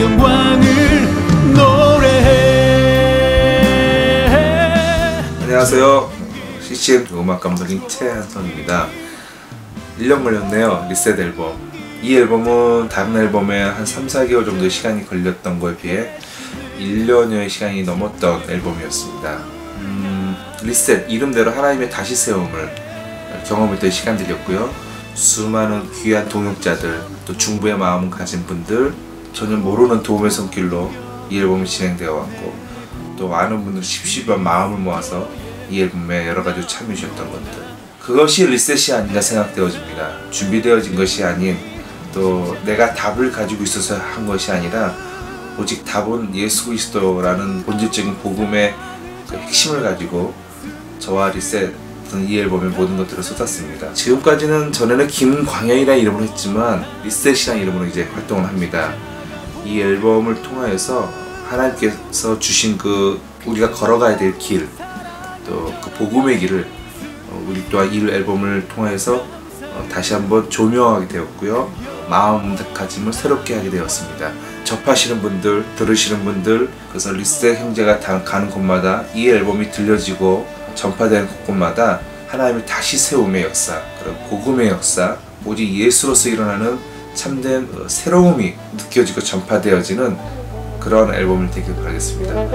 영광을 노래해 안녕하세요. CCM 음악 감독인 최한성입니다. 1년 걸렸네요. 리셋 앨범. 이 앨범은 다른 앨범에 한 3, 4개월 정도 시간이 걸렸던 거에 비해 1년여의 시간이 넘었던 앨범이었습니다. 음, 리셋 이름대로 하나님의 다시 세움을 경험했던 시간들이었고요. 수많은 귀한 동역자들, 또 중부의 마음을 가진 분들, 전혀 모르는 도움의 손길로 이 앨범이 진행되어 왔고, 또 많은 분들이 십시반 마음을 모아서 이 앨범에 여러 가지 참여해 주셨던 것들. 그것이 리셋이 아닌가 생각되어집니다. 준비되어진 것이 아닌 또 내가 답을 가지고 있어서 한 것이 아니라 오직 답은 예수 그리스도라는 본질적인 복음의 그 핵심을 가지고 저와 리셋 이 앨범의 모든 것들을 쏟았습니다. 지금까지는 전에는 김광현이라는 이름으로 했지만 리셋이라는 이름으로 이제 활동을 합니다. 이 앨범을 통하여서 하나님께서 주신 그 우리가 걸어가야 될 길, 또 그 복음의 길을 어, 우리 또한 이 앨범을 통해서 어, 다시 한번 조명하게 되었고요. 마음가짐을 새롭게 하게 되었습니다. 접하시는 분들, 들으시는 분들, 그래서 리셋 형제가 다- 가는 곳마다 이 앨범이 들려지고 전파되는 곳곳마다 하나님의 다시 세움의 역사, 그런 복음의 역사, 오직 예수로서 일어나는 참된 새로움이 느껴지고 전파되어지는 그런 앨범을 되길 바라겠습니다. 음.